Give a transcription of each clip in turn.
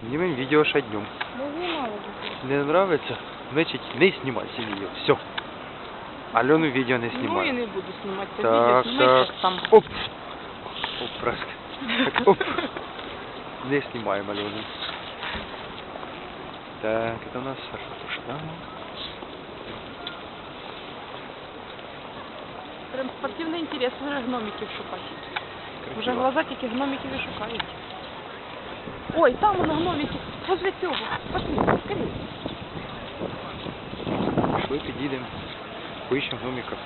Снимем видео ще днем. Ну, знімала. Не нравится? Значит, не снимайте видео. Все. Алену видео не Ну, снимай. не буду знімати це Так, знімай так. так сам. Оп. Оп, праска. Так, оп. Не снимаем Алену. Так, это у нас ратушка. Прям спортивний інтерес вже гномиків шукати. Вже глаза тільки гномиків і шукають. Ой, там воно гномики. Возле цього. Пошли, скорее. Пішли, підійдемо. Поищем гномиков.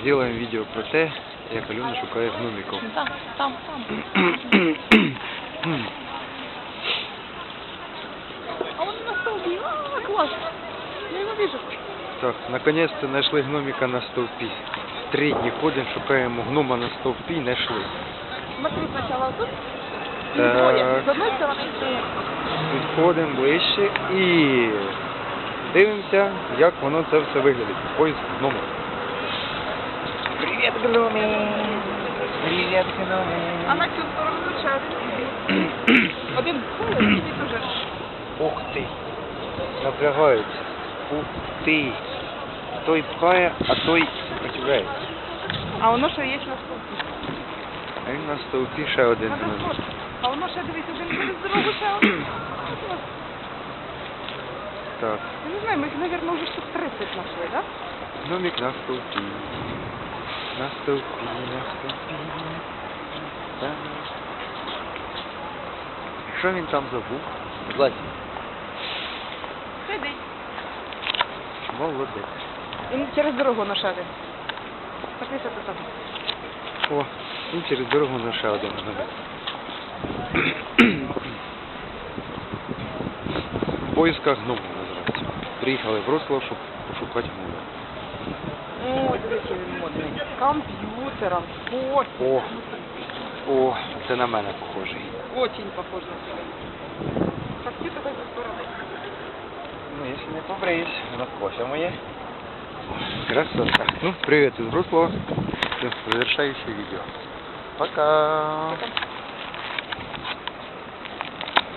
Сделаем видео про те, як Альона шукає гномиків. Там, там, там. А он на столбі. А, клас. Я його вижу. Так, наконец-то знайшли гномика на стовпі. Три дні ходимо, шукаємо гнома на стовпі, знайшли. Смотри спочатку тут. І Так. З одної сторони і з другої. Підходимо ближче і дивимося, як воно це все виглядить. Поїзд гнома. Привіт, гноми! Привіт, гноми! А на цю сторону ще один. Один цілий, інший. Ух ти! Напрягаються. Ух ти! Той пхає, а той сопротивляється. А воно ще є на столбі. А він на стовпі ще один А воно ще дивись, один через дорогу ще один. Так, Я не знаю, ми їх, мабуть, вже штук 30 знайшли, так? гномик на стовпі. На стовпі, на стовпі. Так. Що він там забув? Злазь. Молодець. Він через дорогу на шари. Подивися ти там. О, він через дорогу на ще один. В поисках гному називається. Приїхали в Вроцлав, щоб пошукати гнома. О, дивіться, він модний. Комп'ютером. Ось. О, о, це на мене похожий. Очень похож на себе. Ну, если не побреюсь, на кофе моє. Красота. Ну, привет из Вроцлава. Завершающее видео. Пока. Пока.